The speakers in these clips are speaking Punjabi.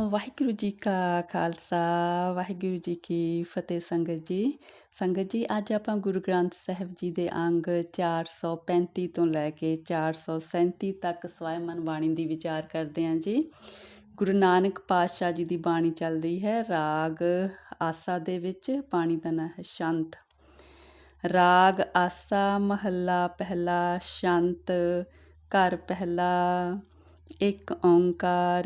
ਵਾਹਿਗੁਰੂ ਜੀ ਕਾ ਖਾਲਸਾ, ਵਾਹਿਗੁਰੂ ਜੀ ਕੀ ਫਤਿਹ ਸੰਗਤ ਜੀ। ਸੰਗਤ ਜੀ, ਅੱਜ ਆਪਾਂ ਗੁਰੂ ਗ੍ਰੰਥ ਸਾਹਿਬ ਜੀ ਦੇ ਅੰਗ 435 ਤੋਂ ਲੈ ਕੇ 437 ਤੱਕ ਸਵੈਮਨ ਬਾਣੀ ਦੀ ਵਿਚਾਰ ਕਰਦੇ ਹਾਂ ਜੀ। ਗੁਰੂ ਨਾਨਕ ਪਾਤਸ਼ਾਹ ਜੀ ਦੀ ਬਾਣੀ ਚੱਲ ਰਹੀ ਹੈ, ਰਾਗ ਆਸਾ ਦੇ ਵਿੱਚ ਬਾਣੀ ਦਾ ਨਾਂ ਹੈ ਸ਼ਾਂਤ। ਰਾਗ ਆਸਾ, ਮਹੱਲਾ ਪਹਿਲਾ, ਸ਼ਾਂਤ, ਘਰ ਪਹਿਲਾ ਇੱਕ ਓੰਕਾਰ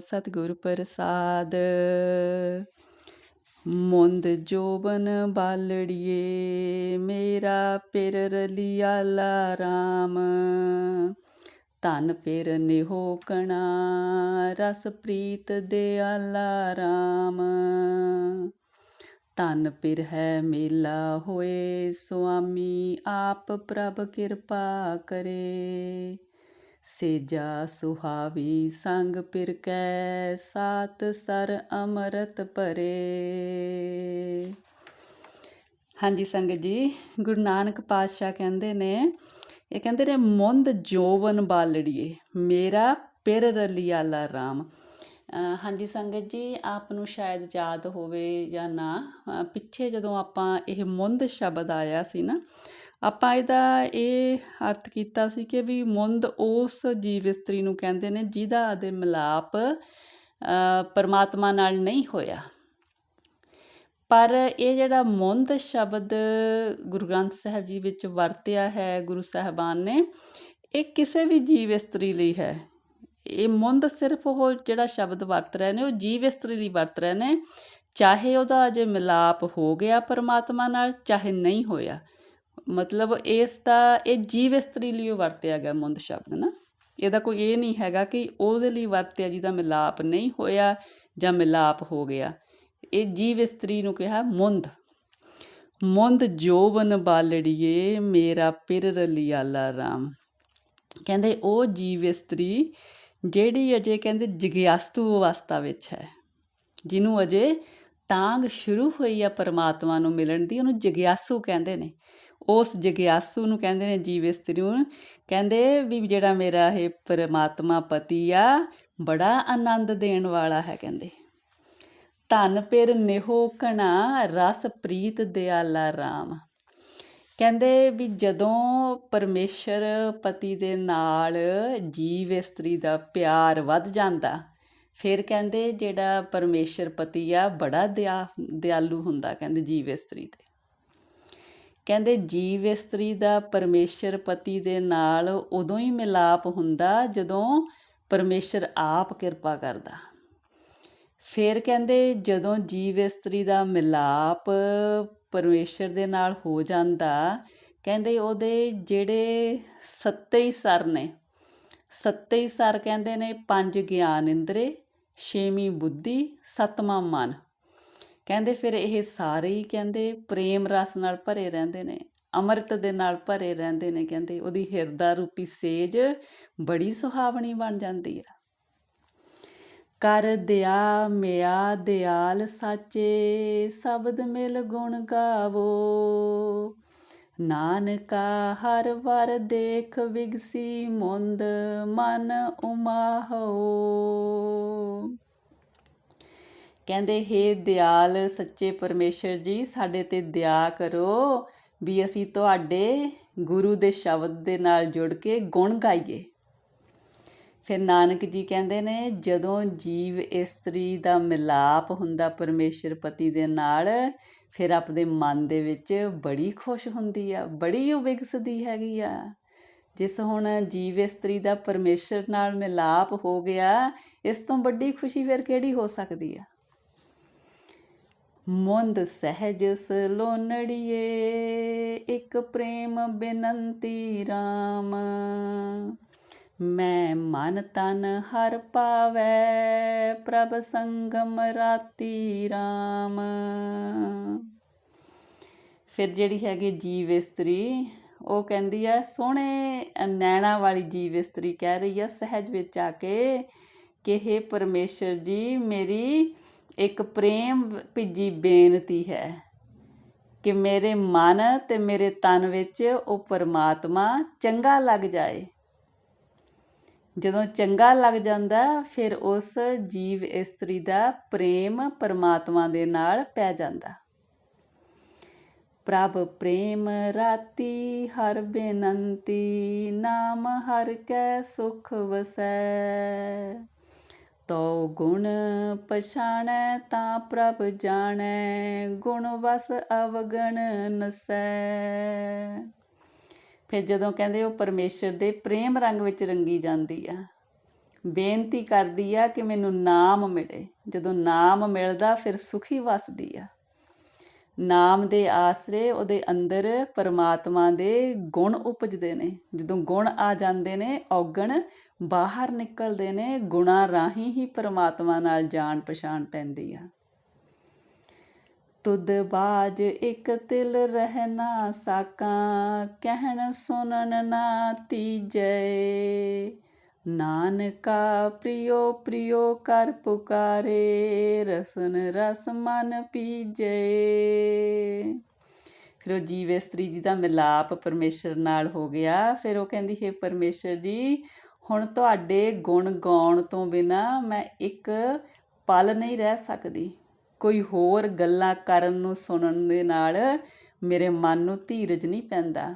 ਸਤਿਗੁਰ ਪ੍ਰਸਾਦ। ਮੁੰਦ ਜੋਬਨ ਬਾਲੜੀਏ, ਮੇਰਾ ਪਿਰ ਰਲੀਆਲਾ ਰਾਮ ਧਨ ਪਿਰ ਨਿਹੋ ਕਣਾ, ਰਸ ਪ੍ਰੀਤ ਦਿਆਲਾ ਰਾਮ ਧਨ ਪਿਰ ਹੈ ਮੇਲਾ ਹੋਏ, ਸੁਆਮੀ ਆਪ ਪ੍ਰਭ ਕਿਰਪਾ ਕਰੇ। ਸੇਜਾ ਸੁਹਾਵੀ ਸੰਗ ਪਿਰ ਕੈ ਸਾਤ ਸਰ ਅਮਰਤ ਭਰੇ ਹਾਂਜੀ ਸੰਗਤ ਜੀ, ਗੁਰੂ ਨਾਨਕ ਪਾਤਸ਼ਾਹ ਕਹਿੰਦੇ ਨੇ, ਇਹ ਕਹਿੰਦੇ ਨੇ, ਮੁੰਦ ਜੋਵਨ ਬਾਲੜੀਏ, ਮੇਰਾ ਪਿਰ ਰਲੀਆਲਾ ਰਾਮ। ਹਾਂਜੀ ਸੰਗਤ ਜੀ, ਆਪ ਨੂੰ ਸ਼ਾਇਦ ਯਾਦ ਹੋਵੇ ਜਾਂ ਨਾ ਪਿੱਛੇ ਜਦੋਂ ਆਪਾਂ ਇਹ ਮੁੰਦ ਸ਼ਬਦ ਆਇਆ ਸੀ ਨਾ ਆਪਾਂ ਇਹਦਾ ਇਹ ਅਰਥ ਕੀਤਾ ਸੀ ਕਿ ਵੀ ਮੁੰਦ ਉਸ ਜੀਵ ਇਸਤਰੀ ਨੂੰ ਕਹਿੰਦੇ ਨੇ ਜਿਹਦਾ ਅਦੇ ਮਿਲਾਪ ਪਰਮਾਤਮਾ ਨਾਲ ਨਹੀਂ ਹੋਇਆ। ਪਰ ਇਹ ਜਿਹੜਾ ਮੁੰਦ ਸ਼ਬਦ ਗੁਰੂ ਗ੍ਰੰਥ ਸਾਹਿਬ ਜੀ ਵਿੱਚ ਵਰਤਿਆ ਹੈ ਗੁਰੂ ਸਾਹਿਬਾਨ ਨੇ, ਇਹ ਕਿਸੇ ਵੀ ਜੀਵ ਇਸਤਰੀ ਲਈ ਹੈ। ਇਹ ਮੁੰਦ ਸਿਰਫ ਉਹ ਜਿਹੜਾ ਸ਼ਬਦ ਵਰਤ ਰਹੇ ਨੇ, ਉਹ ਜੀਵ ਇਸਤਰੀ ਲਈ ਵਰਤ ਰਹੇ ਨੇ, ਚਾਹੇ ਉਹਦਾ ਅਜੇ ਮਿਲਾਪ ਹੋ ਗਿਆ ਪਰਮਾਤਮਾ ਨਾਲ, ਚਾਹੇ ਨਹੀਂ ਹੋਇਆ। ਮਤਲਬ ਇਸ ਦਾ, ਇਹ ਜੀਵ ਇਸਤਰੀ ਲਈ ਵਰਤਿਆ ਗਿਆ ਮੁੰਦ ਸ਼ਬਦ ਨਾ। ਇਹਦਾ ਕੋਈ ਇਹ ਨਹੀਂ ਹੈਗਾ ਕਿ ਉਹਦੇ ਲਈ ਵਰਤਿਆ ਜਿਹਦਾ ਮਿਲਾਪ ਨਹੀਂ ਹੋਇਆ ਜਾਂ ਮਿਲਾਪ ਹੋ ਗਿਆ। ਇਹ ਜੀਵ ਇਸਤਰੀ ਨੂੰ ਕਿਹਾ ਮੁੰਦ ਮੁੰਦ ਜੋਬਨ ਬਾਲੜੀਏ ਮੇਰਾ ਪਿਰ ਰਲੀਆਲਾ ਰਾਮ। ਕਹਿੰਦੇ ਉਹ ਜੀਵ ਇਸਤਰੀ ਜਿਹੜੀ ਅਜੇ ਕਹਿੰਦੇ ਜਗਿਆਸਤੂ ਅਵਸਥਾ ਵਿੱਚ ਹੈ, ਜਿਹਨੂੰ ਅਜੇ ਤਾਂਗ ਸ਼ੁਰੂ ਹੋਈ ਆ ਪਰਮਾਤਮਾ ਨੂੰ ਮਿਲਣ ਦੀ, ਉਹਨੂੰ ਜਗਿਆਸੂ ਕਹਿੰਦੇ ਨੇ। ਉਸ ਜਗਿਆਸੂ ਨੂੰ ਕਹਿੰਦੇ ਨੇ ਜੀਵ ਇਸਤਰੀ ਨੂੰ ਕਹਿੰਦੇ ਵੀ ਜਿਹੜਾ ਮੇਰਾ ਇਹ ਪਰਮਾਤਮਾ ਪਤੀ ਆ, ਬੜਾ ਆਨੰਦ ਦੇਣ ਵਾਲਾ ਹੈ ਕਹਿੰਦੇ। ਧਨ ਪਿਰ ਨਿਹੋ ਕਣਾ ਰਸ ਪ੍ਰੀਤ ਦਿਆਲਾ ਰਾਮ। ਕਹਿੰਦੇ ਵੀ ਜਦੋਂ ਪਰਮੇਸ਼ਰ ਪਤੀ ਦੇ ਨਾਲ ਜੀਵ ਇਸਤਰੀ ਦਾ ਪਿਆਰ ਵੱਧ ਜਾਂਦਾ, ਫਿਰ ਕਹਿੰਦੇ ਜਿਹੜਾ ਪਰਮੇਸ਼ਰ ਪਤੀ ਆ, ਬੜਾ ਦਿਆਲੂ ਹੁੰਦਾ ਕਹਿੰਦੇ ਜੀਵ ਇਸਤਰੀ ਤੇ। ਕਹਿੰਦੇ ਜੀਵ ਇਸਤਰੀ ਦਾ ਪਰਮੇਸ਼ਰ ਪਤੀ ਦੇ ਨਾਲ ਉਦੋਂ ਹੀ ਮਿਲਾਪ ਹੁੰਦਾ ਜਦੋਂ ਪਰਮੇਸ਼ਰ ਆਪ ਕਿਰਪਾ ਕਰਦਾ। ਫਿਰ ਕਹਿੰਦੇ ਜਦੋਂ ਜੀਵ ਇਸਤਰੀ ਦਾ ਮਿਲਾਪ ਪਰਮੇਸ਼ਰ ਦੇ ਨਾਲ ਹੋ ਜਾਂਦਾ, ਕਹਿੰਦੇ ਉਹਦੇ ਜਿਹੜੇ ਸੱਤੇ ਹੀ ਸਰ ਨੇ, ਸੱਤੇ ਹੀ ਸਰ ਕਹਿੰਦੇ ਨੇ ਪੰਜ ਗਿਆਨ ਇੰਦਰੇ, ਛੇਵੀਂ ਬੁੱਧੀ, ਸਤਵਾਂ ਮਨ। ਕਹਿੰਦੇ ਫਿਰ ਇਹ ਸਾਰੇ ਹੀ ਕਹਿੰਦੇ ਪ੍ਰੇਮ ਰਸ ਨਾਲ ਭਰੇ ਰਹਿੰਦੇ ਨੇ, ਅੰਮ੍ਰਿਤ ਦੇ ਨਾਲ ਭਰੇ ਰਹਿੰਦੇ ਨੇ ਕਹਿੰਦੇ, ਉਹਦੀ ਹਿਰਦਾ ਰੂਪੀ ਸੇਜ ਬੜੀ ਸੁਹਾਵਣੀ ਬਣ ਜਾਂਦੀ ਹੈ ਕਰ ਦਿਆ ਮਿਆ ਦਿਆਲ ਸਾਚੇ, ਸ਼ਬਦ ਮਿਲ ਗੁਣ ਗਾਵੋ। ਨਾਨਕਾ ਹਰ ਵਰ ਦੇਖ ਵਿਗਸੀ ਮੁੰਦ ਮਨ ਉਮਾਹੋ। ਕਹਿੰਦੇ, ਹੇ ਦਿਆਲ, ਸੱਚੇ ਪਰਮੇਸ਼ਰ ਜੀ, ਸਾਡੇ ਤੇ ਦਇਆ ਕਰੋ ਵੀ ਅਸੀਂ ਤੁਹਾਡੇ ਗੁਰੂ ਦੇ ਸ਼ਬਦ ਦੇ ਨਾਲ ਜੁੜ ਕੇ ਗੁਣ ਗਾਈਏ। ਫਿਰ ਨਾਨਕ ਜੀ ਕਹਿੰਦੇ ਨੇ, ਜਦੋਂ ਜੀਵ ਇਸਤਰੀ ਦਾ ਮਿਲਾਪ ਹੁੰਦਾ ਪਰਮੇਸ਼ਰ ਪਤੀ ਦੇ ਨਾਲ, ਫਿਰ ਆਪਣੇ ਮਨ ਦੇ ਵਿੱਚ ਬੜੀ ਖੁਸ਼ ਹੁੰਦੀ ਆ, ਬੜੀ ਵਿਗਸਦੀ ਹੈਗੀ ਆ। ਜਿਸ ਹੁਣ ਜੀਵ ਇਸਤਰੀ ਦਾ ਪਰਮੇਸ਼ਰ ਨਾਲ ਮਿਲਾਪ ਹੋ ਗਿਆ, ਇਸ ਤੋਂ ਵੱਡੀ ਖੁਸ਼ੀ ਫਿਰ ਕਿਹੜੀ ਹੋ ਸਕਦੀ ਆ? ਮੁੰਦ ਸਹਿਜ ਸਲੋਨੜੀਏ, ਇੱਕ ਪ੍ਰੇਮ ਬੇਨੰਤੀ RAM ਮੈਂ ਮਨ ਤਨ ਹਰ ਪਾਵੈ, ਪ੍ਰਭ ਸੰਗਮ ਰਾਤੀ RAM ਫਿਰ ਜਿਹੜੀ ਹੈਗੀ ਜੀਵ ਇਸਤਰੀ, ਉਹ ਕਹਿੰਦੀ ਆ, ਸੋਹਣੇ ਨੈਣਾ ਵਾਲੀ ਜੀਵ ਇਸਤਰੀ ਕਹਿ ਰਹੀ ਆ, ਸਹਿਜ ਵਿੱਚ ਆ ਕੇ ਕਿ हे ਪਰਮੇਸ਼ਰ ਜੀ, ਮੇਰੀ ਇੱਕ ਪ੍ਰੇਮ ਭਿੱਜੀ ਬੇਨਤੀ ਹੈ ਕਿ ਮੇਰੇ ਮਨ ਤੇ ਮੇਰੇ ਤਨ ਵਿੱਚ ਉਹ ਪਰਮਾਤਮਾ ਚੰਗਾ ਲੱਗ ਜਾਏ। ਜਦੋਂ ਚੰਗਾ ਲੱਗ ਜਾਂਦਾ, ਫਿਰ ਉਸ ਜੀਵ ਇਸਤਰੀ ਦਾ ਪ੍ਰੇਮ ਪਰਮਾਤਮਾ ਦੇ ਨਾਲ ਪੈ ਜਾਂਦਾ। ਪ੍ਰਭ ਪ੍ਰੇਮ ਰਾਤੀ ਹਰ ਬੇਨੰਤੀ, ਨਾਮ ਹਰ ਕੈ ਸੁਖ ਵਸੈ। ਤੋ ਗੁਣ ਪਛਾਣੈ ਤਾਂ ਪ੍ਰਭ ਜਾਣੈ, ਗੁਣ ਵਸ ਅਵਗਣ ਨਸੈ। ਫਿਰ ਜਦੋਂ ਕਹਿੰਦੇ ਉਹ ਪਰਮੇਸ਼ਰ ਦੇ ਪ੍ਰੇਮ ਰੰਗ ਵਿੱਚ ਰੰਗੀ ਜਾਂਦੀ ਆ, ਬੇਨਤੀ ਕਰਦੀ ਆ ਕਿ ਮੈਨੂੰ ਨਾਮ ਮਿਲੇ। ਜਦੋਂ ਨਾਮ ਮਿਲਦਾ, ਫਿਰ ਸੁਖੀ ਵਸਦੀ ਆ। ਨਾਮ ਦੇ ਆਸਰੇ ਉਹਦੇ ਅੰਦਰ ਪਰਮਾਤਮਾ ਦੇ ਗੁਣ ਉਪਜਦੇ ਨੇ। ਜਦੋਂ ਗੁਣ ਆ ਜਾਂਦੇ ਨੇ, ਔਗਣ ਬਾਹਰ ਨਿਕਲਦੇ ਨੇ, ਗੁਣਾ ਰਾਹੀਂ ਹੀ ਪਰਮਾਤਮਾ ਨਾਲ ਜਾਣ ਪਛਾਣ ਪੈਂਦੀ ਆ। ਤੁਧ ਬਾਜ ਇਕ ਤਿਲ ਰਹਿਣਾ ਸਾਕਾਂ, ਕਹਿਣ ਸੁਣਨ ਨਾ ਤੀਜੈ। ਨਾਨਕਾ ਪ੍ਰਿਯੋ ਪ੍ਰਿਯੋ ਕਰ ਪੁਕਾਰੇ, ਰਸਨ ਰਸ ਮਨ ਪੀਜੈ। ਫਿਰ ਉਹ ਜੀਵ ਇਸਤਰੀ ਜੀ ਦਾ ਮਿਲਾਪ ਪਰਮੇਸ਼ਰ ਨਾਲ ਹੋ ਗਿਆ। ਫਿਰ ਉਹ ਕਹਿੰਦੀ, ਹੈ ਪਰਮੇਸ਼ਰ ਜੀ, ਹੁਣ ਤੁਹਾਡੇ ਗੁਣ ਗਾਉਣ ਤੋਂ ਬਿਨਾ ਮੈਂ ਇੱਕ ਪਲ ਨਹੀਂ ਰਹਿ ਸਕਦੀ। ਕੋਈ ਹੋਰ ਗੱਲਾਂ ਕਰਨ ਨੂੰ ਸੁਣਨ ਦੇ ਨਾਲ ਮੇਰੇ ਮਨ ਨੂੰ ਧੀਰਜ ਨਹੀਂ ਪੈਂਦਾ।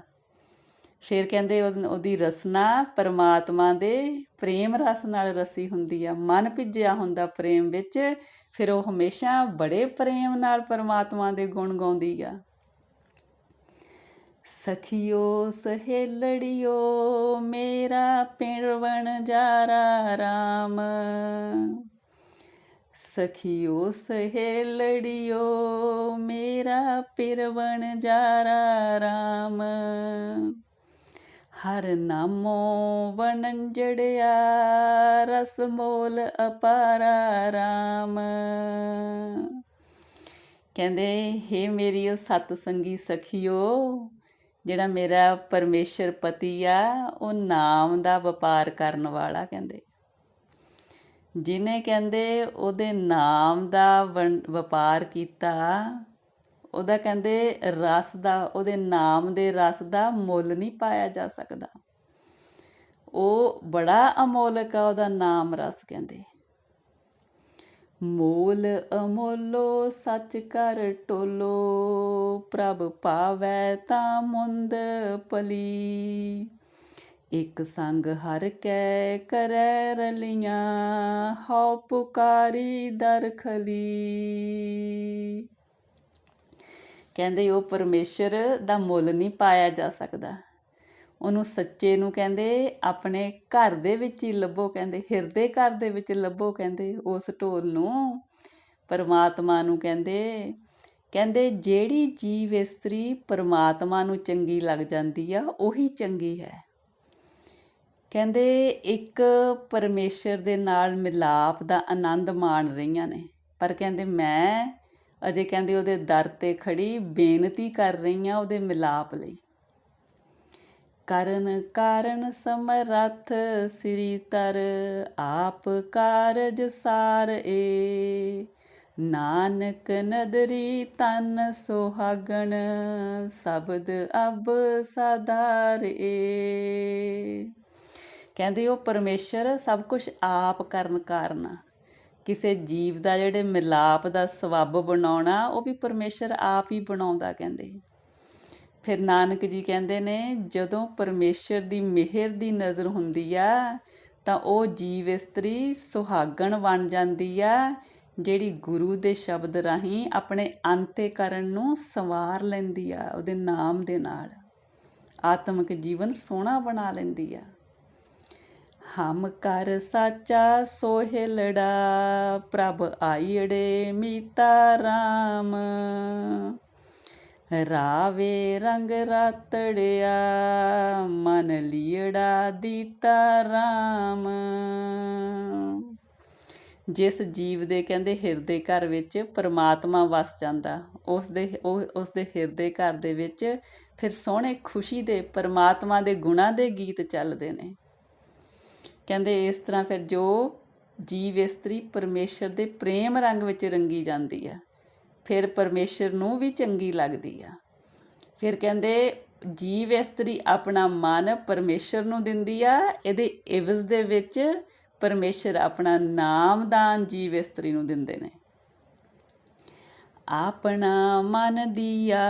ਫਿਰ ਕਹਿੰਦੇ ਉਹਦੀ ਰਸਨਾ ਪਰਮਾਤਮਾ ਦੇ ਪ੍ਰੇਮ ਰਸ ਨਾਲ ਰਸੀ ਹੁੰਦੀ ਆ। ਮਨ ਭਿੱਜਿਆ ਹੁੰਦਾ ਪ੍ਰੇਮ ਵਿੱਚ, ਫਿਰ ਉਹ ਹਮੇਸ਼ਾ ਬੜੇ ਪ੍ਰੇਮ ਨਾਲ ਪਰਮਾਤਮਾ ਦੇ ਗੁਣ ਗਾਉਂਦੀ ਆ। ਸਖੀਓ, ਸਹੇਲੜਿਓ, ਮੇਰਾ ਪਿਰਵਣ ਜਾਰਾ ਰਾਮ। ਸਖੀਓ, ਸਹੇਲੜਿਓ, ਮੇਰਾ ਪਿਰਵਣ ਜਾਰਾ ਰਾਮ। ਹਰ ਨਾਮੋ ਵਣੰਜੜਿਆ, ਰਸ ਮੋਲ ਅਪਾਰਾ ਰਾਮ। ਕਹਿੰਦੇ, ਹੇ ਮੇਰੀ ਉਹ ਸਤ ਸੰਗੀ ਸਖੀਓ, ਜਿਹੜਾ ਮੇਰਾ ਪਰਮੇਸ਼ਰ ਪਤੀ ਆ, ਉਹ ਨਾਮ ਦਾ ਵਪਾਰ ਕਰਨ ਵਾਲਾ, ਕਹਿੰਦੇ। ਜਿਨੇ ਕਹਿੰਦੇ, ਉਹਦੇ ਨਾਮ ਦਾ ਵਣ- ਵਪਾਰ ਕੀਤਾ ਉਹਦਾ ਕਹਿੰਦੇ ਰਸ ਦਾ, ਉਹਦੇ ਨਾਮ ਦੇ ਰਸ ਦਾ ਮੁੱਲ ਨਹੀਂ ਪਾਇਆ ਜਾ ਸਕਦਾ। ਉਹ ਬੜਾ ਅਮੋਲਕ ਆ ਉਹਦਾ ਨਾਮ ਰਸ ਕਹਿੰਦੇ। ਮੋਲ ਅਮੋਲੋ, ਸੱਚ ਕਰ ਟੋਲੋ, ਪ੍ਰਭ ਪਾਵੈ ਤਾਂ ਮੁੰਦ ਪਲੀ ਇਕ ਸੰਗ ਹਰ ਕੈ ਕਰੈ ਰਲੀਆਂ, ਹਉ ਪੁਕਾਰੀ ਦਰ ਖਲੀ ਕਹਿੰਦੇ ਉਹ ਪਰਮੇਸ਼ਰ ਦਾ ਮੁੱਲ ਨਹੀਂ ਪਾਇਆ ਜਾ ਸਕਦਾ। ਉਹਨੂੰ ਸੱਚੇ ਨੂੰ ਕਹਿੰਦੇ, ਆਪਣੇ ਘਰ ਦੇ ਵਿੱਚ ਹੀ ਲੱਭੋ ਕਹਿੰਦੇ, ਹਿਰਦੇ ਘਰ ਦੇ ਵਿੱਚ ਲੱਭੋ ਕਹਿੰਦੇ, ਉਸ ਢੋਲ ਨੂੰ। ਪਰਮਾਤਮਾ ਨੂੰ ਕਹਿੰਦੇ ਕਹਿੰਦੇ ਜਿਹੜੀ ਜੀਵ ਇਸਤਰੀ ਪਰਮਾਤਮਾ ਨੂੰ ਚੰਗੀ ਲੱਗ ਜਾਂਦੀ ਆ, ਉਹੀ ਚੰਗੀ ਹੈ। ਕਹਿੰਦੇ ਇੱਕ ਪਰਮੇਸ਼ਰ ਦੇ ਨਾਲ ਮਿਲਾਪ ਦਾ ਆਨੰਦ ਮਾਣ ਰਹੀਆਂ ਨੇ। ਪਰ ਕਹਿੰਦੇ ਮੈਂ ਅਜੇ ਕਹਿੰਦੇ ਉਹਦੇ ਦਰ ਤੇ ਖੜੀ ਬੇਨਤੀ ਕਰ ਰਹੀ ਆ ਉਹਦੇ ਮਿਲਾਪ ਲਈ। ਕਰਨ ਕਾਰਨ ਸਮਰੱਥ ਸ੍ਰੀ ਤਰ, ਆਪ ਕਾਰਜ ਸਾਰ ਏ। ਨਾਨਕ ਨਦਰੀ ਤਨ ਸੁਹਾਗਣ, ਸ਼ਬਦ ਅਬ ਸਾਧਾਰ ਏ। ਕਹਿੰਦੇ ਉਹ ਪਰਮੇਸ਼ਰ ਸਭ ਕੁਝ ਆਪ ਕਰਨ ਕਾਰਨ ਕਿਸੇ ਜੀਵ ਦਾ ਜਿਹੜੇ ਮਿਲਾਪ ਦਾ ਸਬੱਬ ਬਣਾਉਣਾ, ਉਹ ਵੀ ਪਰਮੇਸ਼ਰ ਆਪ ਹੀ ਬਣਾਉਂਦਾ ਕਹਿੰਦੇ। ਫਿਰ ਨਾਨਕ ਜੀ ਕਹਿੰਦੇ ਨੇ, ਜਦੋਂ ਪਰਮੇਸ਼ਰ ਦੀ ਮਿਹਰ ਦੀ ਨਜ਼ਰ ਹੁੰਦੀ ਆ, ਤਾਂ ਉਹ ਜੀਵ ਇਸਤਰੀ ਸੁਹਾਗਣ ਬਣ ਜਾਂਦੀ ਆ, ਜਿਹੜੀ ਗੁਰੂ ਦੇ ਸ਼ਬਦ ਰਾਹੀਂ ਆਪਣੇ ਅੰਤੇ ਕਰਨ ਨੂੰ ਸੰਵਾਰ ਲੈਂਦੀ ਆ, ਉਹਦੇ ਨਾਮ ਦੇ ਨਾਲ। ਆਤਮਿਕ ਜੀਵਨ ਸੋਹਣਾ ਬਣਾ ਲੈਂਦੀ ਆ। ਹਮ ਕਰ ਸਾਚਾ ਸੋਹਿਲੜਾ ਪ੍ਰਭ ਆਈੜੇ ਮੀਤਾ ਰਾਮ। ਰਾਵੇ ਰੰਗ ਰਾਤੜਿਆ, ਮਨ ਲੀੜਾ ਦੀਤਾ ਰਾਮ। ਜਿਸ ਜੀਵ ਦੇ ਕਹਿੰਦੇ ਹਿਰਦੇ ਘਰ ਵਿੱਚ ਪਰਮਾਤਮਾ ਵਸ ਜਾਂਦਾ, ਉਸ ਦੇ, ਉਹ, ਉਸ ਦੇ ਹਿਰਦੇ ਘਰ ਦੇ ਵਿੱਚ ਫਿਰ ਸੋਹਣੇ ਖੁਸ਼ੀ ਦੇ ਪਰਮਾਤਮਾ ਦੇ ਗੁਣਾਂ ਦੇ ਗੀਤ ਚੱਲਦੇ ਨੇ। ਕਹਿੰਦੇ ਇਸ ਤਰ੍ਹਾਂ ਫਿਰ ਜੋ ਜੀਵ ਇਸਤਰੀ ਪਰਮੇਸ਼ਰ ਦੇ ਪ੍ਰੇਮ ਰੰਗ ਵਿੱਚ ਰੰਗੀ ਜਾਂਦੀ ਆ, ਫਿਰ ਪਰਮੇਸ਼ਰ ਨੂੰ ਵੀ ਚੰਗੀ ਲੱਗਦੀ ਆ। ਫਿਰ ਕਹਿੰਦੇ ਜੀਵ ਇਸਤਰੀ ਆਪਣਾ ਮਨ ਪਰਮੇਸ਼ਰ ਨੂੰ ਦਿੰਦੀ ਆ, ਇਹਦੇ ਇਵਜ਼ ਦੇ ਵਿੱਚ ਪਰਮੇਸ਼ਰ ਆਪਣਾ ਨਾਮਦਾਨ ਜੀਵ ਇਸਤਰੀ ਨੂੰ ਦਿੰਦੇ ਨੇ। ਆਪਣਾ ਮਨ ਦੀਆ,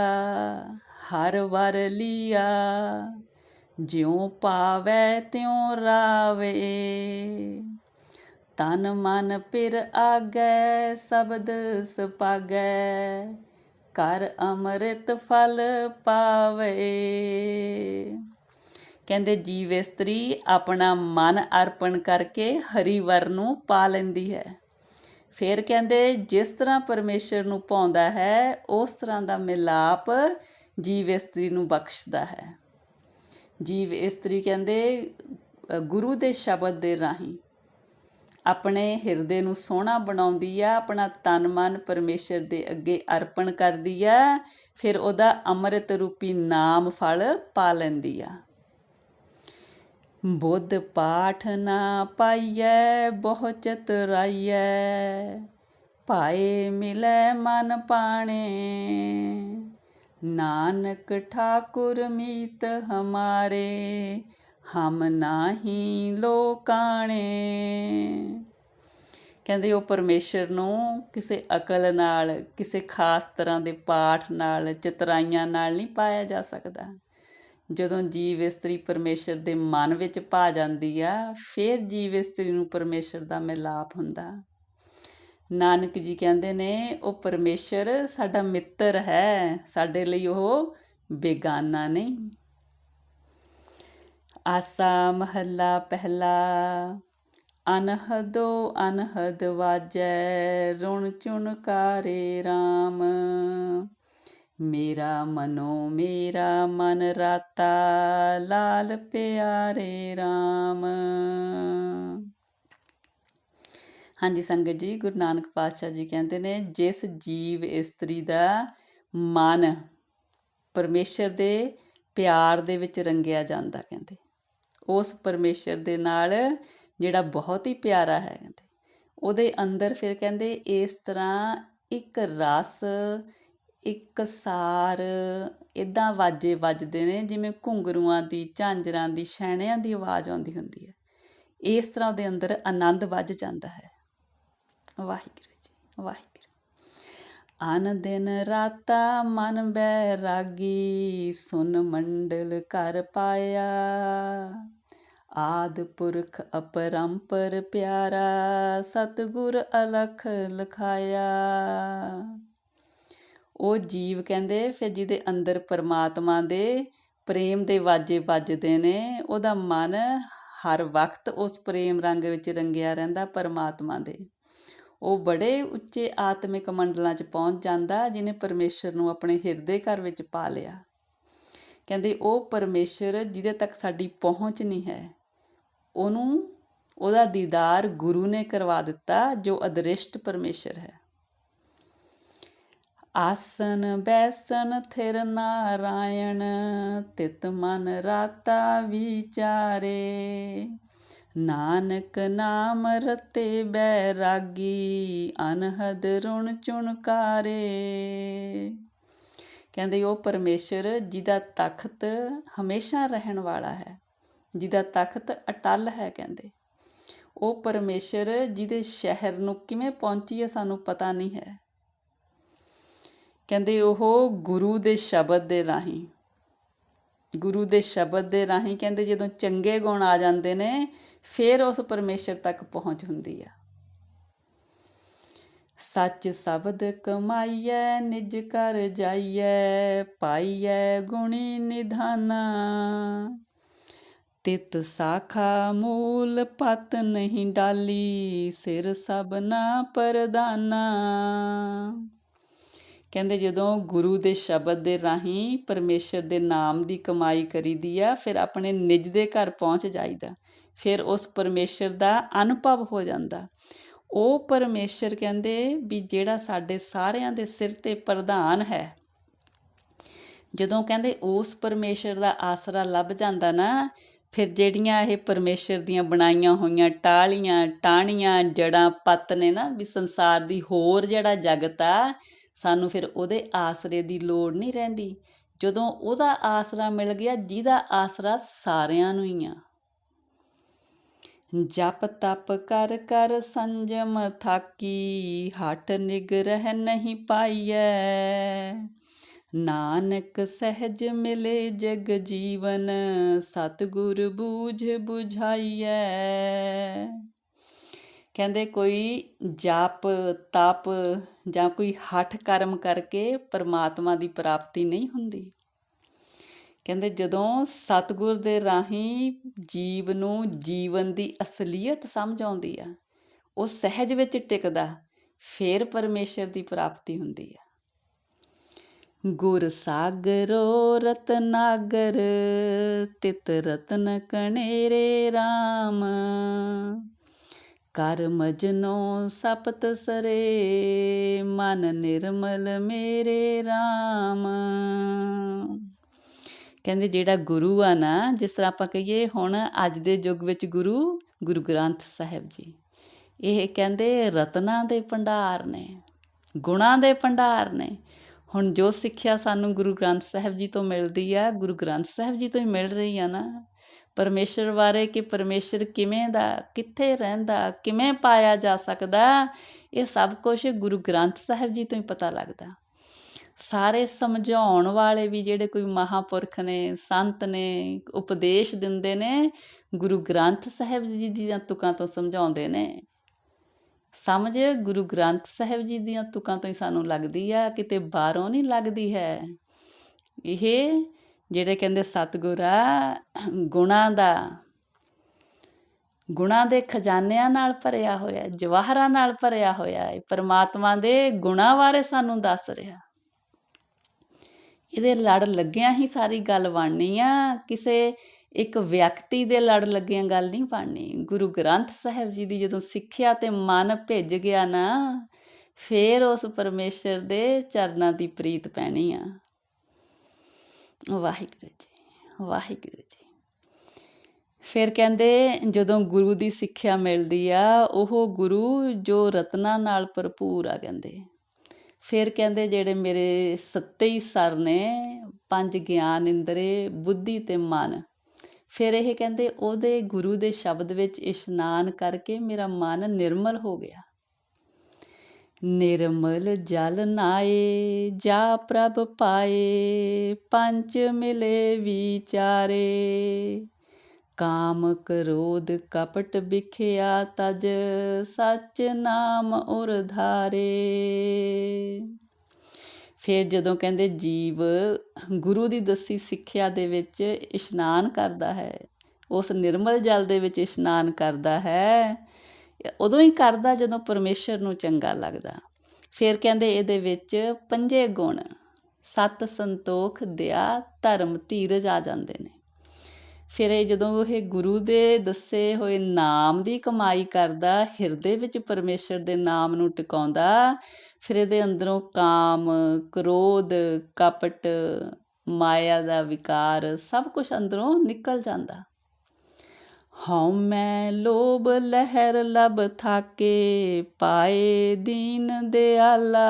ਹਰ ਵਰ ਲੀਆ ਜਿਉ ਪਾਵੈ ਤਿਉ ਰਾਵੇ। ਤਨ ਮਨ ਪਿਰ ਆਗੈ, ਸ਼ਬਦ ਸੁਪਾਗੈ। ਕਰ ਅੰਮ੍ਰਿਤ ਫਲ ਪਾਵੇ। ਕਹਿੰਦੇ ਜੀਵ ਇਸਤਰੀ ਆਪਣਾ ਮਨ ਅਰਪਣ ਕਰਕੇ ਹਰੀ ਵਰ ਨੂੰ ਪਾ ਲੈਂਦੀ ਹੈ। ਫਿਰ ਕਹਿੰਦੇ ਜਿਸ ਤਰ੍ਹਾਂ ਪਰਮੇਸ਼ਰ ਨੂੰ ਪਾਉਂਦਾ ਹੈ, ਉਸ ਤਰ੍ਹਾਂ ਦਾ ਮਿਲਾਪ ਜੀਵ ਇਸਤਰੀ ਨੂੰ ਬਖਸ਼ਦਾ ਹੈ। ਜੀਵ ਇਸਤਰੀ ਕਹਿੰਦੇ ਗੁਰੂ ਦੇ ਸ਼ਬਦ ਦੇ ਰਾਹੀਂ। ਆਪਣੇ ਹਿਰਦੇ ਨੂੰ ਸੋਹਣਾ ਬਣਾਉਂਦੀ ਆ, ਆਪਣਾ ਤਨ ਮਨ ਪਰਮੇਸ਼ਰ ਦੇ ਅੱਗੇ ਅਰਪਣ ਕਰਦੀ ਆ, ਫਿਰ ਉਹਦਾ ਅੰਮ੍ਰਿਤ ਰੂਪੀ ਨਾਮ ਫਲ ਪਾ ਲੈਂਦੀ ਆ। ਬੁੱਧ ਪਾਠ ਨਾ ਪਾਈਐ ਬਹੁ ਚਤੁਰਾਈਐ ਪਾਏ ਮਿਲੈ ਮਨ ਪਾਣੇ। ਨਾਨਕ ਠਾਕੁਰ ਮੀਤ ਹਮਾਰੇ, ਹਮ ਨਾਹੀ ਲੋਕਾਣੇ। ਕਹਿੰਦੇ ਉਹ ਪਰਮੇਸ਼ਰ ਨੂੰ ਕਿਸੇ ਅਕਲ ਨਾਲ, ਕਿਸੇ ਖਾਸ ਤਰ੍ਹਾਂ ਦੇ ਪਾਠ ਨਾਲ, ਚਤਰਾਈਆਂ ਨਾਲ ਨਹੀਂ ਪਾਇਆ ਜਾ ਸਕਦਾ। ਜਦੋਂ ਜੀਵ ਇਸਤਰੀ ਪਰਮੇਸ਼ਰ ਦੇ ਮਨ ਵਿੱਚ ਪਾ ਜਾਂਦੀ ਆ, ਫਿਰ ਜੀਵ ਇਸਤਰੀ ਨੂੰ ਪਰਮੇਸ਼ਰ ਦਾ ਮਿਲਾਪ ਹੁੰਦਾ। ਨਾਨਕ ਜੀ ਕਹਿੰਦੇ ਨੇ, ਉਹ ਪਰਮੇਸ਼ਰ ਸਾਡਾ ਮਿੱਤਰ ਹੈ, ਸਾਡੇ ਲਈ ਉਹ ਬੇਗਾਨਾ ਨਹੀਂ। ਆਸਾ ਮਹੱਲਾ ਪਹਿਲਾ, ਅਨਹਦੋ ਅਨਹਦ ਵਾਜੈ, ਰੁਣ ਚੁਣ ਕਾਰੇ RAM ਮੇਰਾ ਮਨੋ ਮੇਰਾ ਮਨ ਰਾਤਾ, ਲਾਲ ਪਿਆਰੇ RAM ਹਾਂਜੀ, ਸੰਗਤ ਜੀ, ਗੁਰੂ ਨਾਨਕ ਪਾਤਸ਼ਾਹ ਜੀ ਕਹਿੰਦੇ ਨੇ, ਜਿਸ ਜੀਵ ਇਸਤਰੀ ਦਾ ਮਨ ਪਰਮੇਸ਼ਰ ਦੇ ਪਿਆਰ ਦੇ ਵਿੱਚ ਰੰਗਿਆ ਜਾਂਦਾ, ਕਹਿੰਦੇ। ਉਸ ਪਰਮੇਸ਼ਰ ਦੇ ਨਾਲ ਜਿਹੜਾ ਬਹੁਤ ਹੀ ਪਿਆਰਾ ਹੈ, ਕਹਿੰਦੇ। ਉਹਦੇ ਅੰਦਰ ਫਿਰ ਕਹਿੰਦੇ, ਇਸ ਤਰ੍ਹਾਂ ਇੱਕ ਰਸ, ਇੱਕ ਸਾਰ ਇਦਾਂ ਵਾਜੇ ਵੱਜਦੇ ਨੇ, ਜਿਵੇਂ ਘੁੰਗਰੂਆਂ ਦੀ, ਝਾਂਜਰਾਂ ਦੀ, ਛੈਣਿਆਂ ਦੀ ਆਵਾਜ਼ ਆਉਂਦੀ ਹੁੰਦੀ ਹੈ। ਇਸ ਤਰ੍ਹਾਂ ਉਹਦੇ ਅੰਦਰ ਆਨੰਦ ਵੱਜ ਜਾਂਦਾ ਹੈ। ਵਾਹਿਗੁਰੂ ਜੀ, ਵਾਹਿਗੁਰੂ। ਆਨ ਦਿਨ ਰਾਤਾ ਮਨ ਬੈ ਰਾਗੀ ਸੁਨ ਮੰਡਲ ਕਰ ਪਾਇਆ। ਆਦ ਪੁਰਖ ਅਪਰੰਪਰ ਪਿਆਰਾ, ਸਤਗੁਰ ਅਲਖ ਲਖਾਇਆ। ਉਹ ਜੀਵ ਕਹਿੰਦੇ, ਫਿਰ ਜਿਹਦੇ ਅੰਦਰ ਪਰਮਾਤਮਾ ਦੇ ਪ੍ਰੇਮ ਦੇ ਵਾਜੇ ਵੱਜਦੇ ਨੇ, ਉਹਦਾ ਮਨ ਹਰ ਵਕਤ ਉਸ ਪ੍ਰੇਮ ਰੰਗ ਵਿੱਚ ਰੰਗਿਆ ਰਹਿੰਦਾ ਪਰਮਾਤਮਾ ਦੇ। ਉਹ ਬੜੇ ਉੱਚੇ ਆਤਮਿਕ ਮੰਡਲਾਂ 'ਚ ਪਹੁੰਚ ਜਾਂਦਾ, ਜਿਹਨੇ ਪਰਮੇਸ਼ਰ ਨੂੰ ਆਪਣੇ ਹਿਰਦੇ ਘਰ ਵਿੱਚ ਪਾ ਲਿਆ। ਕਹਿੰਦੇ, ਉਹ ਪਰਮੇਸ਼ਰ ਜਿਹਦੇ ਤੱਕ ਸਾਡੀ ਪਹੁੰਚ ਨਹੀਂ ਹੈ, ਉਹਨੂੰ, ਉਹਦਾ ਦੀਦਾਰ ਗੁਰੂ ਨੇ ਕਰਵਾ ਦਿੱਤਾ, ਜੋ ਅਦ੍ਰਿਸ਼ਟ ਪਰਮੇਸ਼ਰ ਹੈ। ਆਸਨ, ਬੈਸਨ, ਥਿਰ ਨਾਰਾਇਣ, ਤਿਤ ਮਨ ਰਾਤਾ ਵਿਚਾਰੇ। ਨਾਨਕ ਨਾਮ ਰਤੇ ਬੈਰਾਗੀ, ਅਨਹਦ ਰੁਣ ਚੁਣਕਾਰੇ। ਕਹਿੰਦੇ ਉਹ ਪਰਮੇਸ਼ਰ ਜਿਹਦਾ ਤਖਤ ਹਮੇਸ਼ਾ ਰਹਿਣ ਵਾਲਾ ਹੈ, ਜਿਹਦਾ ਤਖਤ ਅਟਲ ਹੈ ਕਹਿੰਦੇ। ਉਹ ਪਰਮੇਸ਼ਰ ਜਿਹਦੇ ਸ਼ਹਿਰ ਨੂੰ ਕਿਵੇਂ ਪਹੁੰਚੀ ਹੈ ਸਾਨੂੰ ਪਤਾ ਨਹੀਂ ਹੈ। ਕਹਿੰਦੇ ਉਹ ਗੁਰੂ ਦੇ ਸ਼ਬਦ ਦੇ ਰਾਹੀਂ ਗੁਰੂ ਦੇ ਸ਼ਬਦ ਦੇ ਰਾਹੀਂ ਕਹਿੰਦੇ ਜਦੋਂ ਚੰਗੇ ਗੁਣ ਆ ਜਾਂਦੇ ਨੇ, ਫਿਰ ਉਸ ਪਰਮੇਸ਼ਰ ਤੱਕ ਪਹੁੰਚ ਹੁੰਦੀ ਆ। ਸੱਚ ਸ਼ਬਦ ਕਮਾਈਐ, ਨਿਜ ਕਰ ਜਾਈਐ, ਪਾਈਐ ਗੁਣੀ ਨਿਧਾਨਾ। ਤਿਤ ਸਾਖਾ ਮੂਲ ਪਤ ਨਹੀਂ ਡਾਲੀ, ਸਿਰ ਸਭਨਾ ਪਰਦਾਨਾ। ਕਹਿੰਦੇ ਜਦੋਂ ਗੁਰੂ ਦੇ ਸ਼ਬਦ ਦੇ ਰਾਹੀਂ ਪਰਮੇਸ਼ਰ ਦੇ ਨਾਮ ਦੀ ਕਮਾਈ ਕਰੀਦੀ ਆ, ਫਿਰ ਆਪਣੇ ਨਿਜ ਦੇ ਘਰ ਪਹੁੰਚ ਜਾਈਦਾ। ਫਿਰ ਉਸ ਪਰਮੇਸ਼ਰ ਦਾ ਅਨੁਭਵ ਹੋ ਜਾਂਦਾ। ਉਹ ਪਰਮੇਸ਼ਰ ਕਹਿੰਦੇ ਵੀ ਜਿਹੜਾ ਸਾਡੇ ਸਾਰਿਆਂ ਦੇ ਸਿਰ ਤੇ ਪ੍ਰਧਾਨ ਹੈ। ਜਦੋਂ ਕਹਿੰਦੇ ਉਸ ਪਰਮੇਸ਼ਰ ਦਾ ਆਸਰਾ ਲੱਭ ਜਾਂਦਾ ਨਾ, ਫਿਰ ਜਿਹੜੀਆਂ ਇਹ ਪਰਮੇਸ਼ਰ ਦੀਆਂ ਬਣਾਈਆਂ ਹੋਈਆਂ ਟਾਹਲੀਆਂ, ਟਾਹਣੀਆਂ, ਜੜਾਂ, ਪੱਤ ਨੇ ਨਾ, ਵੀ ਸੰਸਾਰ ਦੀ ਹੋਰ ਜਿਹੜਾ ਜਗਤ ਆ ਸਾਨੂੰ ਫਿਰ ਉਹਦੇ ਆਸਰੇ ਦੀ ਲੋੜ ਨਹੀਂ ਰਹਿੰਦੀ। ਜਦੋਂ ਉਹਦਾ ਆਸਰਾ ਮਿਲ ਗਿਆ, ਜਿਹਦਾ ਆਸਰਾ ਸਾਰਿਆਂ ਨੂੰ ਹੀ ਆ। ਜਪ ਤਪ ਕਰ ਕਰ ਸੰਜਮ ਥਾਕੀ, ਹਟ ਨਿਗਰਹ ਨਹੀਂ ਪਾਈਐ। ਨਾਨਕ ਸਹਿਜ ਮਿਲੇ ਜਗ ਜੀਵਨ, ਸਤਿਗੁਰ ਬੂਝ 부ਝਾਈਐ ਕਹਿੰਦੇ ਕੋਈ ਜਾਪ ਤਪ ਜਾਂ ਕੋਈ ਹੱਠ ਕਰਮ ਕਰਕੇ ਪਰਮਾਤਮਾ ਦੀ ਪ੍ਰਾਪਤੀ ਨਹੀਂ ਹੁੰਦੀ। ਕਹਿੰਦੇ ਜਦੋਂ ਸਤਿਗੁਰ ਦੇ ਰਾਹੀਂ ਜੀਵ ਨੂੰ ਜੀਵਨ ਦੀ ਅਸਲੀਅਤ ਸਮਝ ਆਉਂਦੀ ਆ, ਉਹ ਸਹਿਜ ਵਿੱਚ ਟਿਕਦਾ, ਫੇਰ ਪਰਮੇਸ਼ਰ ਦੀ ਪ੍ਰਾਪਤੀ ਹੁੰਦੀ ਆ। ਗੁਰ ਸਾਗਰੋ ਰਤਨਾਗਰ ਤਿਤ ਰਤਨ ਕਣੇਰੇ RAM ਕਰ ਮਜਨੋ ਸਪਤ ਸਰੇ, ਮਨ ਨਿਰਮਲ ਮੇਰੇ RAM ਕਹਿੰਦੇ ਜਿਹੜਾ ਗੁਰੂ ਆ ਨਾ, ਜਿਸ ਤਰ੍ਹਾਂ ਆਪਾਂ ਕਹੀਏ, ਹੁਣ ਅੱਜ ਦੇ ਯੁੱਗ ਵਿੱਚ ਗੁਰੂ ਗੁਰੂ ਗ੍ਰੰਥ ਸਾਹਿਬ ਜੀ। ਇਹ ਕਹਿੰਦੇ ਰਤਨਾ ਦੇ ਭੰਡਾਰ ਨੇ, ਗੁਣਾ ਦੇ ਭੰਡਾਰ ਨੇ। ਹੁਣ ਜੋ ਸਿੱਖਿਆ ਸਾਨੂੰ ਗੁਰੂ ਗ੍ਰੰਥ ਸਾਹਿਬ ਜੀ ਤੋਂ ਮਿਲਦੀ ਆ, ਗੁਰੂ ਗ੍ਰੰਥ ਸਾਹਿਬ ਜੀ ਤੋਂ ਹੀ ਮਿਲ ਰਹੀ ਆ ਨਾ। ਪਰਮੇਸ਼ਰ ਬਾਰੇ ਕਿ ਪਰਮੇਸ਼ਰ ਕਿਵੇਂ ਦਾ, ਕਿੱਥੇ ਰਹਿੰਦਾ, ਕਿਵੇਂ ਪਾਇਆ ਜਾ ਸਕਦਾ, ਇਹ ਸਭ ਕੁਝ ਗੁਰੂ ਗ੍ਰੰਥ ਸਾਹਿਬ ਜੀ ਤੋਂ ਹੀ ਪਤਾ ਲੱਗਦਾ। ਸਾਰੇ ਸਮਝਾਉਣ ਵਾਲੇ ਵੀ ਜਿਹੜੇ ਕੋਈ ਮਹਾਪੁਰਖ ਨੇ, ਸੰਤ ਨੇ, ਉਪਦੇਸ਼ ਦਿੰਦੇ ਨੇ, ਗੁਰੂ ਗ੍ਰੰਥ ਸਾਹਿਬ ਜੀ ਦੀਆਂ ਤੁਕਾਂ ਤੋਂ ਸਮਝਾਉਂਦੇ ਨੇ। ਸਮਝ ਗੁਰੂ ਗ੍ਰੰਥ ਸਾਹਿਬ ਜੀ ਦੀਆਂ ਤੁਕਾਂ ਤੋਂ ਹੀ ਸਾਨੂੰ ਲੱਗਦੀ ਆ, ਕਿਤੇ ਬਾਹਰੋਂ ਨਹੀਂ ਲੱਗਦੀ ਹੈ। ਇਹ ਜਿਹੜੇ ਕਹਿੰਦੇ ਸਤਿਗੁਰ ਆ, ਗੁਣਾ ਦਾ, ਗੁਣਾ ਦੇ ਖਜ਼ਾਨਿਆਂ ਨਾਲ ਭਰਿਆ ਹੋਇਆ, ਜਵਾਹਰਾਂ ਨਾਲ ਭਰਿਆ ਹੋਇਆ ਹੈ ਪਰਮਾਤਮਾ ਦੇ ਗੁਣਾ ਬਾਰੇ ਸਾਨੂੰ ਦੱਸ ਰਿਹਾ। ਇਹਦੇ ਲੜ ਲੱਗਿਆਂ ਹੀ ਸਾਰੀ ਗੱਲ ਬਣਨੀ ਆ, ਕਿਸੇ ਇੱਕ ਵਿਅਕਤੀ ਦੇ ਲੜ ਲੱਗਿਆਂ ਗੱਲ ਨਹੀਂ ਬਣਨੀ। ਗੁਰੂ ਗ੍ਰੰਥ ਸਾਹਿਬ ਜੀ ਦੀ ਜਦੋਂ ਸਿੱਖਿਆ ਤੇ ਮਨ ਭਿੱਜ ਗਿਆ ਨਾ, ਫੇਰ ਉਸ ਪਰਮੇਸ਼ਰ ਦੇ ਚਰਨਾਂ ਦੀ ਪ੍ਰੀਤ ਪੈਣੀ ਆ। ਵਾਹਿਗੁਰੂ ਜੀ ਵਾਹਿਗੁਰੂ ਜੀ। ਫਿਰ ਕਹਿੰਦੇ, ਜਦੋਂ ਗੁਰੂ ਦੀ ਸਿੱਖਿਆ ਮਿਲਦੀ ਆ, ਉਹ ਗੁਰੂ ਜੋ ਰਤਨਾ ਨਾਲ ਭਰਪੂਰ ਆ ਕਹਿੰਦੇ। ਫਿਰ ਕਹਿੰਦੇ, ਜਿਹੜੇ ਮੇਰੇ ਸੱਤੇ ਹੀ ਸਰ ਨੇ, ਪੰਜ ਗਿਆਨ ਇੰਦਰੇ, ਬੁੱਧੀ ਤੇ ਮਨ। ਫਿਰ ਇਹ ਕਹਿੰਦੇ, ਉਹਦੇ ਗੁਰੂ ਦੇ ਸ਼ਬਦ ਵਿੱਚ ਇਸ਼ਨਾਨ ਕਰਕੇ ਮੇਰਾ ਮਨ ਨਿਰਮਲ ਹੋ ਗਿਆ। ਨਿਰਮਲ ਜਲ ਨਾਏ, ਜਾ ਪ੍ਰਭ ਪਾਏ ਪੰਚ ਮਿਲੇ ਵਿਚਾਰੇ। ਕਾਮ ਕ੍ਰੋਧ ਕਪਟ ਵਿਖਿਆ ਤਜ, ਸਚ ਨਾਮ ਉਰ ਧਾਰੇ। ਫਿਰ ਜਦੋਂ ਕਹਿੰਦੇ ਜੀਵ ਗੁਰੂ ਦੀ ਦੱਸੀ ਸਿੱਖਿਆ ਦੇ ਵਿੱਚ ਇਸ਼ਨਾਨ ਕਰਦਾ ਹੈ, ਉਸ ਨਿਰਮਲ ਜਲ ਦੇ ਵਿੱਚ ਇਸ਼ਨਾਨ ਕਰਦਾ ਹੈ ਉਦੋਂ ਹੀ ਕਰਦਾ ਜਦੋਂ ਪਰਮੇਸ਼ਰ ਨੂੰ ਚੰਗਾ ਲੱਗਦਾ। ਫਿਰ ਕਹਿੰਦੇ ਇਹਦੇ ਵਿੱਚ ਪੰਜੇ ਗੁਣ, ਸਤ ਸੰਤੋਖ, ਦਇਆ, ਧਰਮ, ਧੀਰਜ ਆ ਜਾਂਦੇ ਨੇ। ਫਿਰ ਇਹ ਜਦੋਂ ਇਹ ਗੁਰੂ ਦੇ ਦੱਸੇ ਹੋਏ ਨਾਮ ਦੀ ਕਮਾਈ ਕਰਦਾ, ਹਿਰਦੇ ਵਿੱਚ ਪਰਮੇਸ਼ਰ ਦੇ ਨਾਮ ਨੂੰ ਟਿਕਾਉਂਦਾ, ਫਿਰ ਇਹਦੇ ਅੰਦਰੋਂ ਕਾਮ, ਕ੍ਰੋਧ, ਕਪਟ, ਮਾਇਆ ਦਾ ਵਿਕਾਰ ਸਭ ਕੁਝ ਅੰਦਰੋਂ ਨਿਕਲ ਜਾਂਦਾ। ਹਉ ਮੈਂ ਲੋਭ ਲਹਿਰ ਲਬ ਥਾਕੇ, ਪਾਏ ਦੀਨ ਦਿਆਲਾ।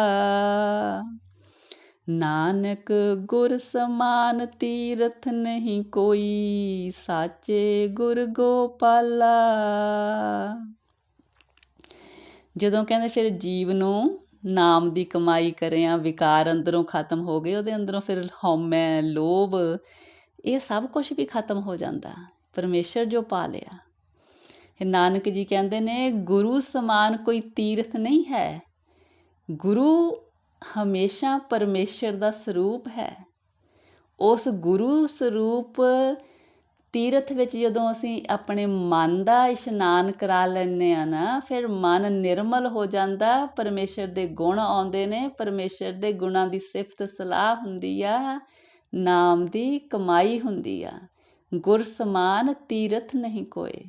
ਨਾਨਕ ਗੁਰ ਸਮਾਨ ਤੀਰਥ ਨਹੀਂ ਕੋਈ, ਸਾਚੇ ਗੁਰ ਗੋਪਾਲਾ। ਜਦੋਂ ਕਹਿੰਦੇ ਫਿਰ ਜੀਵ ਨੂੰ ਨਾਮ ਦੀ ਕਮਾਈ ਕਰਿਆ, ਵਿਕਾਰ ਅੰਦਰੋਂ ਖਤਮ ਹੋ ਗਏ, ਉਹਦੇ ਅੰਦਰੋਂ ਫਿਰ ਹਉਮੈ ਲੋਭ, ਇਹ ਸਭ ਕੁਝ ਵੀ ਖਤਮ ਹੋ ਜਾਂਦਾ। ਪਰਮੇਸ਼ਰ ਜੋ ਪਾ ਲਿਆ ਇਹ ਨਾਨਕ ਜੀ ਕਹਿੰਦੇ ਨੇ, ਗੁਰੂ ਸਮਾਨ ਕੋਈ ਤੀਰਥ ਨਹੀਂ ਹੈ। ਗੁਰੂ ਹਮੇਸ਼ਾ ਪਰਮੇਸ਼ਰ ਦਾ ਸਰੂਪ ਹੈ। ਉਸ ਗੁਰੂ ਸਰੂਪ ਤੀਰਥ ਵਿੱਚ ਜਦੋਂ ਅਸੀਂ ਆਪਣੇ ਮਨ ਦਾ ਇਸ਼ਨਾਨ ਕਰਾ ਲੈਨੇ ਆ ਨਾ, ਫਿਰ ਮਨ ਨਿਰਮਲ ਹੋ ਜਾਂਦਾ। ਪਰਮੇਸ਼ਰ ਦੇ ਗੁਣ ਆਉਂਦੇ ਨੇ, ਪਰਮੇਸ਼ਰ ਦੇ ਗੁਣਾਂ ਦੀ ਸਿਫਤ ਸਲਾਹ ਹੁੰਦੀ ਆ, ਨਾਮ ਦੀ ਕਮਾਈ ਹੁੰਦੀ ਆ। ਗੁਰ ਸਮਾਨ ਤੀਰਥ ਨਹੀਂ ਕੋਏ।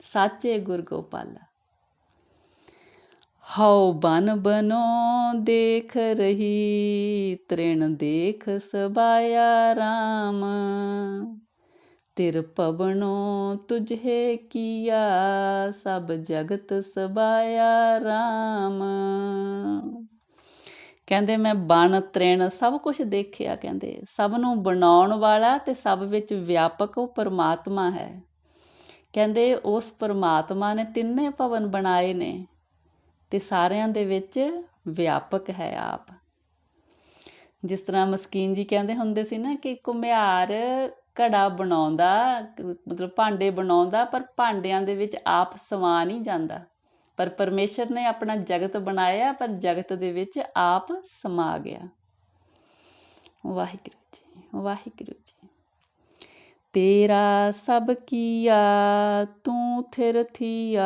ਸਾਚੇ ਗੁਰ ਗੋਪਾਲਾ। ਹਉ ਬਨ ਬਨੋ ਦੇਖ ਰਹੀ, ਤ੍ਰਿਣ ਦੇਖ ਸਬਾਇਆ RAM ਤਿਰ ਪਵਨੋ ਤੁਝੇ ਕੀਆ, ਸਭ ਜਗਤ ਸਬਾਇਆ RAM ਕਹਿੰਦੇ ਮੈਂ ਬਣ ਤ੍ਰਿਣ, ਸਭ ਕੁਝ ਦੇਖਿਆ ਕਹਿੰਦੇ। ਸਭ ਨੂੰ ਬਣਾਉਣ ਵਾਲਾ ਤੇ ਸਭ ਵਿੱਚ ਵਿਆਪਕ ਉਹ ਪਰਮਾਤਮਾ ਹੈ। ਕਹਿੰਦੇ ਉਸ ਪਰਮਾਤਮਾ ਨੇ ਤਿੰਨੇ ਭਵਨ ਬਣਾਏ ਨੇ ਤੇ ਸਾਰਿਆਂ ਦੇ ਵਿੱਚ ਵਿਆਪਕ ਹੈ ਆਪ। ਜਿਸ ਤਰ੍ਹਾਂ ਮਸਕੀਨ ਜੀ ਕਹਿੰਦੇ ਹੁੰਦੇ ਸੀ ਨਾ ਕਿ ਕੁਮਿਆਰ ਘੜਾ ਬਣਾਉਂਦਾ, ਮਤਲਬ ਭਾਂਡੇ ਬਣਾਉਂਦਾ, ਪਰ ਭਾਂਡਿਆਂ ਦੇ ਵਿੱਚ ਆਪ ਸਮਾ ਨਹੀਂ ਜਾਂਦਾ। ਪਰ ਪਰਮੇਸ਼ਰ ਨੇ ਆਪਣਾ ਜਗਤ ਬਣਾਇਆ, ਪਰ ਜਗਤ ਦੇ ਵਿੱਚ ਆਪ ਸਮਾ ਗਿਆ। ਵਾਹਿਗੁਰੂ ਜੀ ਵਾਹਿਗੁਰੂ ਜੀ। ਤੇਰਾ ਸਭ ਕੀਆ, ਤੂੰ ਥਿਰ ਥੀਆ,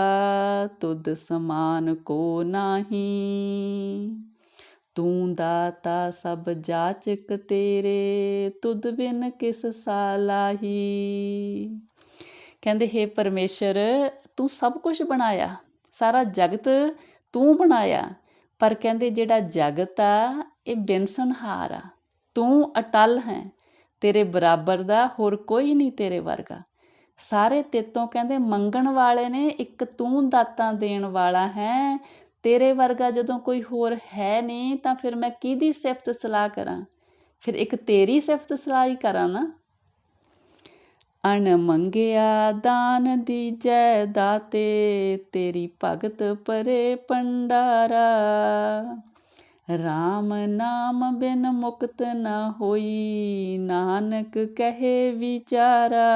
ਤੁਧ ਸਮਾਨ ਕੋ ਨਾਹੀ। ਤੂੰ ਦਾਤਾ ਸਭ ਜਾਚਕ ਤੇਰੇ, ਤੁਧ ਬਿਨ ਕਿਸ ਸਾਲਾਹੀ। ਕਹਿੰਦੇ, ਹੈ ਪਰਮੇਸ਼ਰ, ਤੂੰ ਸਭ ਕੁਝ ਬਣਾਇਆ। ਸਾਰਾ ਜਗਤ ਤੂੰ ਬਣਾਇਆ। ਪਰ ਕਹਿੰਦੇ ਜਿਹੜਾ ਜਗਤ ਆ, ਇਹ ਬੇਨਸਨਹਾਰ ਆ। ਤੂੰ ਅਟਲ ਹੈ। ਤੇਰੇ ਬਰਾਬਰ ਦਾ ਹੋਰ ਕੋਈ ਨਹੀਂ ਤੇਰੇ ਵਰਗਾ। ਸਾਰੇ ਤੇਤੋਂ ਕਹਿੰਦੇ ਮੰਗਣ ਵਾਲੇ ਨੇ, ਇੱਕ ਤੂੰ ਦਾਤਾਂ ਦੇਣ ਵਾਲਾ ਹੈ। ਤੇਰੇ ਵਰਗਾ ਜਦੋਂ ਕੋਈ ਹੋਰ ਹੈ ਨਹੀਂ, ਤਾਂ ਫਿਰ ਮੈਂ ਕਿਹਦੀ ਸਿਫਤ ਸਲਾਹ ਕਰਾਂ? ਫਿਰ ਇੱਕ ਤੇਰੀ ਸਿਫਤ ਸਲਾਹ ਹੀ ਕਰਾਂ ਨਾ। ਅਣ ਮੰਗਿਆ ਦਾਨ ਦੀਜੈ ਦਾਤੇ, ਤੇਰੀ ਭਗਤ ਪਰੇ ਪੰਡਾਰਾ RAM ਨਾਮ ਬਿਨ ਮੁਕਤ ਨ ਹੋਈ, ਨਾਨਕ ਕਹੇ ਵਿਚਾਰਾ।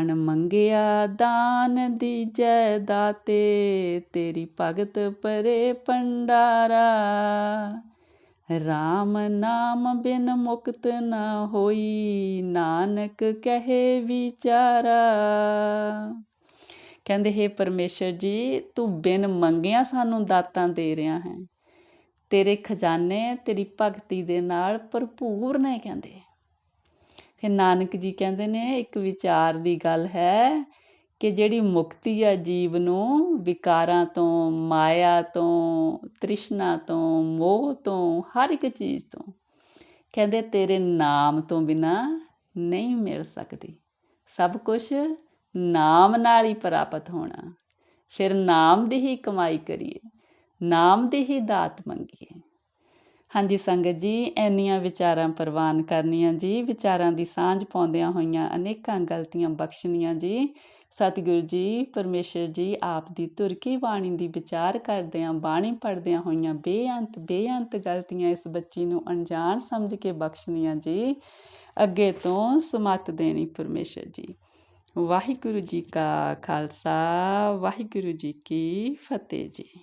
ਅਣ ਮੰਗਿਆ ਦਾਨ ਦੀਜੈ ਦਾਤੇ, ਤੇਰੀ ਭਗਤ ਪਰੇ ਪੰਡਾਰਾ RAM ਨਾਮ ਬਿਨ ਮੁਕਤ ਨ ਹੋਈ, ਨਾਨਕ ਕਹੇ ਵਿਚਾਰਾ। ਕਹਿੰਦੇ, ਹੈ ਪਰਮੇਸ਼ਰ ਜੀ, ਤੂੰ ਬਿਨ ਮੰਗਿਆ ਸਾਨੂੰ ਦਾਤਾਂ ਦੇ ਰਿਹਾ ਹੈ। ਤੇਰੇ ਖਜ਼ਾਨੇ, ਤੇਰੀ ਭਗਤੀ ਦੇ ਨਾਲ ਭਰਪੂਰ ਨੇ, ਕਹਿੰਦੇ। ਫਿਰ ਨਾਨਕ ਜੀ ਕਹਿੰਦੇ ਨੇ, ਇੱਕ ਵਿਚਾਰ ਦੀ ਗੱਲ ਹੈ ਕਿ ਜਿਹੜੀ ਮੁਕਤੀ ਆ ਜੀਵ ਨੂੰ ਵਿਕਾਰਾਂ ਤੋਂ, ਮਾਇਆ ਤੋਂ, ਤ੍ਰਿਸ਼ਨਾ ਤੋਂ, ਮੋਹ ਤੋਂ, ਹਰ ਇੱਕ ਚੀਜ਼ ਤੋਂ, ਕਹਿੰਦੇ ਤੇਰੇ ਨਾਮ ਤੋਂ ਬਿਨਾ ਨਹੀਂ ਮਿਲ ਸਕਦੀ। ਸਭ ਕੁਝ ਨਾਮ ਨਾਲ ਹੀ ਪ੍ਰਾਪਤ ਹੋਣਾ। ਫਿਰ ਨਾਮ ਦੀ ਹੀ ਕਮਾਈ ਕਰੀਏ, ਨਾਮ ਦੀ ਹੀ ਦਾਤ ਮੰਗੀਏ। ਹਾਂਜੀ ਸੰਗਤ ਜੀ ਐਨੀਆਂ ਵਿਚਾਰਾਂ ਪ੍ਰਵਾਨ ਕਰਨੀਆਂ ਜੀ, ਵਿਚਾਰਾਂ ਦੀ ਸਾਂਝ ਪਾਉਂਦਿਆਂ ਹੋਈਆਂ ਅਨੇਕਾਂ ਗਲਤੀਆਂ ਬਖਸ਼ਣੀਆਂ ਜੀ। ਸਤਿਗੁਰੂ ਜੀ, ਪਰਮੇਸ਼ਰ ਜੀ, ਆਪ ਦੀ ਤੁਰਕੀ ਬਾਣੀ ਦੀ ਵਿਚਾਰ ਕਰਦਿਆਂ, ਬਾਣੀ ਪੜਦਿਆਂ ਹੋਈਆਂ ਬੇਅੰਤ ਬੇਅੰਤ ਗਲਤੀਆਂ ਇਸ ਬੱਚੀ ਨੂੰ ਅਣਜਾਣ ਸਮਝ ਕੇ ਬਖਸ਼ਣੀਆਂ ਜੀ। ਅੱਗੇ ਤੋਂ ਸਮਤ ਦੇਣੀ ਪਰਮੇਸ਼ਰ ਜੀ। ਵਾਹਿਗੁਰੂ ਜੀ ਕਾ ਖਾਲਸਾ, ਵਾਹਿਗੁਰੂ ਜੀ ਕੀ ਫਤਿਹ ਜੀ।